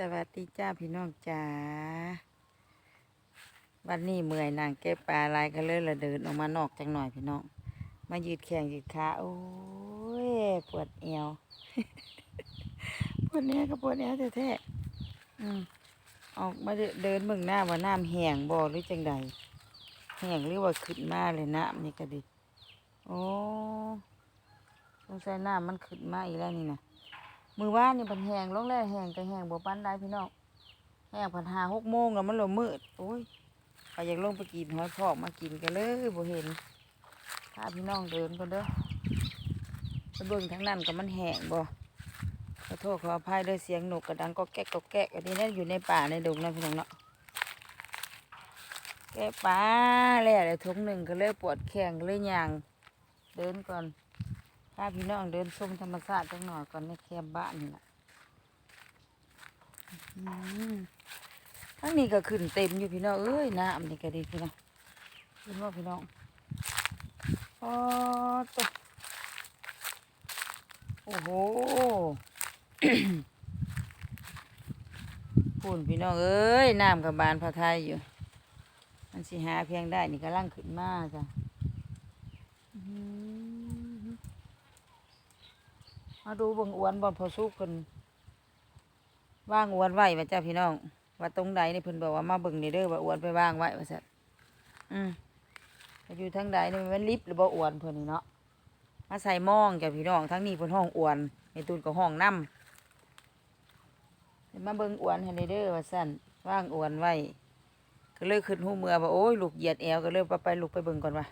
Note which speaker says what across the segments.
Speaker 1: สวัสดีจ้าพี่น้องจ๋าวันนี้เมื่อยนางเก็บปลาลายก็เลยละเดินออกมานอกจังหน่อยพี่น้อง มายืดแข้งยืดขาโอ้ยปวดเอวปวดเนี้ยก็ปวดเนี้ยแท้ๆอืมออกมาเดินเดินเบิ่งหน้าว่าน้ำแห้งบ่หรือจังใดแห้งหรือว่าขึ้นมาเลยน้ำนี่ก็ดิโอ้สงสัยน้ำมันขึ้นมาอีกแล้วนี่นะ มือว่านนี่มันแหงลงแล้วแหงก็แหงบ่ปานใดพี่น้องแหงพันหาหกโมงแล้วมันเลยมืดโอ้ยไปอยากลงไปกินหอยพอกมากินกันเลยบ่เห็นถ้าพี่น้องเดินก็เด้อไปเบิ่งทางนั้นก็มันแหงบ่ขอโทษขออภัยด้วยเสียงหนกกระดังก็แก๊กก็แก๊กอันนี้นั่นอยู่ในป่าในดงนะพี่น้องเนาะแกะปลาแล้วเดี๋ยวทุงหนึ่งก็เลยปวดแข้งเลยยางเดินก่อน พาพี่น้องเดินชมธรรมชาติจังหน่อยก่อนในแคมป์บ้านนี่แหละทั้งนี้ก็ขึ้นเต็มอยู่พี่น้องเอ้ยน้ำนี่ก็ดีพี่น้องเห็นว่าพี่น้องโอ้ตัวโอ้โหพูนพี่น้องเอ้ยน้ำกับบานพระไทยอยู่ มันสิหาเพียงได้นี่ก็ลังขึ้นมาจ้ะอื้อหือ มาดูบิ่งอวนบอนพอสุกเพิ่นว่างอวนไว้ว่าจ้าพี่น้อง ว่าตรงใดนี่เพิ่นบอกว่ามาเบิ่งนี่เด้อว่าอวนไปว่างไว้ว่าซั่นอืมอยู่ทางใดนี่มันลิฟต์หรือบ่อวนเพิ่นนี่เนาะมาใส่มองจ้าพี่น้องทั้งนี้เพิ่นห้องอวนในตูนก็ห้องน้ำมาเบิ่งอวนให้นี่เด้อว่าซั่นว่างอวนไว้ก็เลยขึ้นหูเมือว่าโอ้ยลูกเหยียดแอวก็เลยไปไปลูกไปเบิ่งก่อนว่า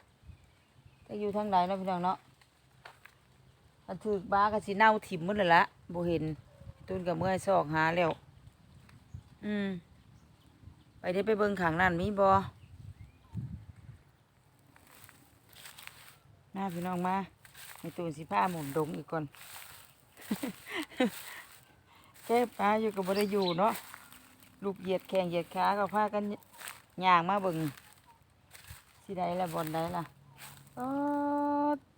Speaker 1: จะอยู่ทางใดเนาะพี่น้องเนาะ มันถือบ้าก็สิเน่าถิ่มหมืดเลยละบ่เห็นตุนกับเมื่อยซอกหาแล้ว อืม ไปได้ไปเบิ่งขังนั่นมีบ่มาพี่น้องมาในตูนสิผ้าหมุนดงอีกก่อนแค่ปลาอยู่กับบ่ได้อยู่เนาะ ลูกเหยียดแข้งเหยียดขาก็พากันย่างมาเบิ่งสิได้ละบอนได้ละอ้เ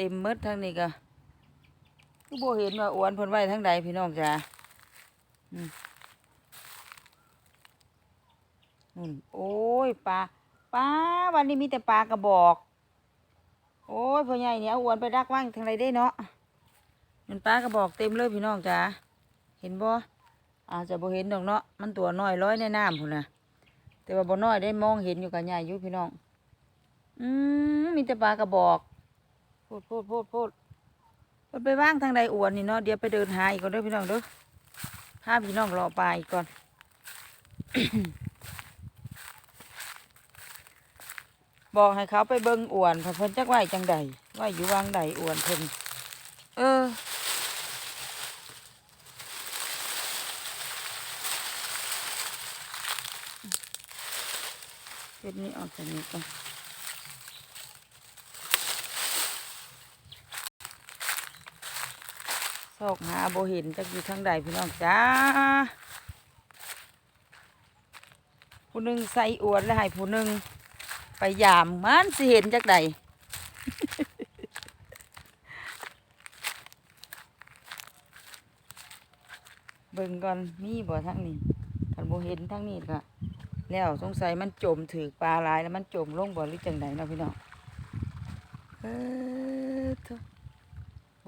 Speaker 1: ต็มหมดทั้งนี้ก็ก็บ่เห็นว่าอวนพนไว้ทั้งใดพี่น้องจ้าอืมโอ้ยปลาปลาวันนี้มีแต่ปลากระบอก โอ้ยพ่อใหญ่เนี่ยอาอวนไปดักว่างทางใดได้เนาะมันปลากระบอกเต็มเลยพี่น้องจ้าเห็นบ่อาจจะบ่เห็นดอกเนาะมันตัวน้อยร้อยในน้ำพุ่นนะแต่ว่าบ่น้อยได้มองเห็นอยู่กับใหญ่อยู่พี่น้อง อืมมีแต่ปลากระบอก พูดพูดพูดพูดมันไปว่างทางใดอวนนี่เนาะเดี๋ยวไปเดินหาอีกก่อนเด้อพี่น้องเด้อพาพี่น้องรอปลาอีกก่อนบอกให้เขาไปเบิ่งอวนเพราะเพิ่นจักไหวจังใดไหวอยู่วางใดอวนเพิ่นเออเก็บนี้ออกจากนี้ก่อน ซอกหาโบเห็นจักอยู่ทางใดพี่น้องจ้าผู้หนึ่งใส่อวดแล้วให้ผู้หนึ่งไปยามมันสิเห็นจักใดเบิ่งก่อนมีบ่ทางนี้คันโบเห็นทางนี้ก็แล้วสงสัยมันจมถือปลาลายแล้วมันจมลงบ่หรือจังใดเนาะพี่น้องเออ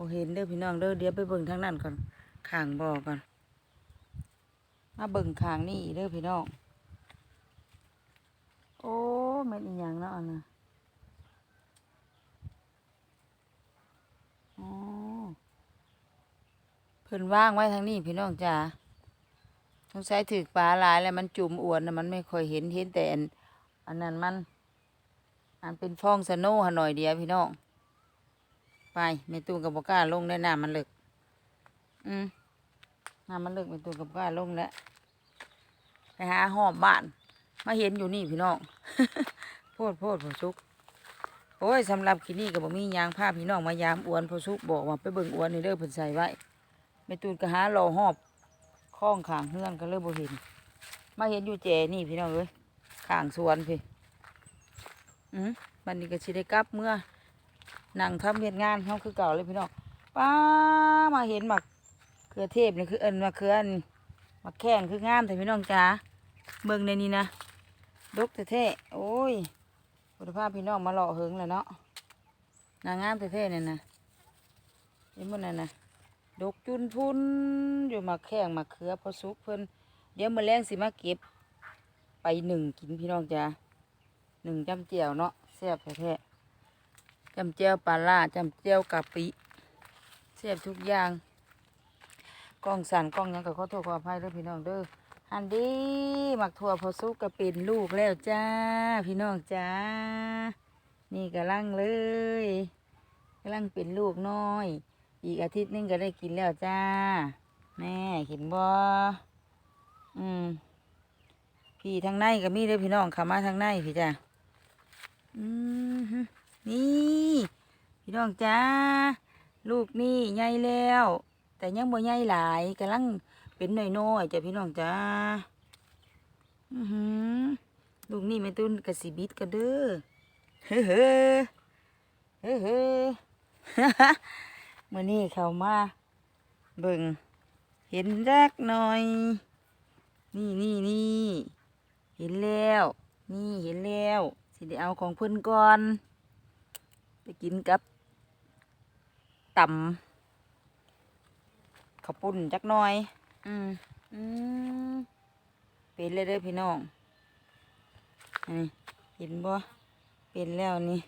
Speaker 1: โถ่โอเห็นเด้อพี่น้องเด้อเดี๋ยวไปเบิ่งทางนั้นก่อนข้างบ่อก่อน มาเบิ่งข้างนี่เด้อพี่น้อง โอ้แม่นอีหยังเนาะอันน่ะอ๋อเพิ่นว่างไว้ทางนี้พี่น้องจ้าสงสัยถือปลาหลายแล้วมันจุ่มอวนนะมันไม่ค่อยเห็นเห็นแต่อันอันนั้นมัน อันเป็นฟองสโน่หน่อยเดียวพี่น้อง ไปไม่ตูนกับบอกล้าลงได้น้ำมันเลึก อืมน้ำมันเลึกไม่ตูนกับก้าลงแล้วไปหาหอบบ้าน มาเห็นอยู่นี่พี่น้องโพดโพดพอสุก โอ้ยสำหรับที่นี่กับบ่มียางผ้าพี่น้องมายามอวนพอสุกบอกว่าไปเบิ่งอวนในี่เด้อเพิ่นใส่ไว้ไม่ตูนก็หารอหอบคล้องขางเฮือนก็เลยบ่เห็น มาเห็นอยู่แจนี่พี่น้องเอ้ยขางสวนพี่อืมบันนี้ก็สิได้กลับเมื่อ นั่งทำเวียนงานเขาคือเก่าเลยพี่น้องป้ามาเห็นหมักเขือเทพนี่คือเอิญมาเขืออันมาแข้งคืองามแต่พี่น้องจ๋าเบิ่งในนี้นะดกแท้ๆโอ้ยคุณภาพพี่น้องมาหล่อเหิงแล้วเนาะนางงามแท้ๆเนี่ยนะเห็นมันน่ะนะดกจุนพุนอยู่มาแข้งมาเขือพอสุกเพิ่นเดี๋ยวมื้อแรงสิมาเก็บ ไปหนึ่งกินพี่น้องจ๋าหนึ่งจำเจียวเนาะแซ่บแท้ๆ จำเจียวปลาล่าจำเจียวกะปิแซ่บทุกอย่างกล้องสั่นกล้องยังก็ขอโทษขออภัยเด้อพี่น้องเด้อฮันดีหมักถั่วพอสุกก็เป็นลูกแล้วจ้า พี่น้องจ้า นี่กำลังเลยกำลังเป็นลูกน้อย อีกอาทิตย์นึงก็ได้กินแล้วจ้า แม่เห็นบ่อืมพี่ทางในก็มีเด้อพี่น้องขามาทางในพี่จ้าอืม นี่ พี่น้องจ้า ลูกนี่ใหญ่แล้ว แต่ยังบ่ใหญ่หลายกำลังเป็นน้อยๆจ้ะพี่น้องจ้าอือหือลูกนี่แม่ตุ้นกระสีบิดกันเด้อเฮ้อเฮ้อเฮ้อเฮ้อมื่อนี้เข้ามาเบิ่งเห็นแรกหน่อย นี่นี่นี่เห็นแล้ว นี่เห็นแล้วสิได้เอาของเพิ่นก่อน ไปกินกับตำข้าวปุ้นจักหน่อย อืมอืมเป็นเลยเด้อพี่น้องอันนี้เห็นบ่เป็นแล้วนี่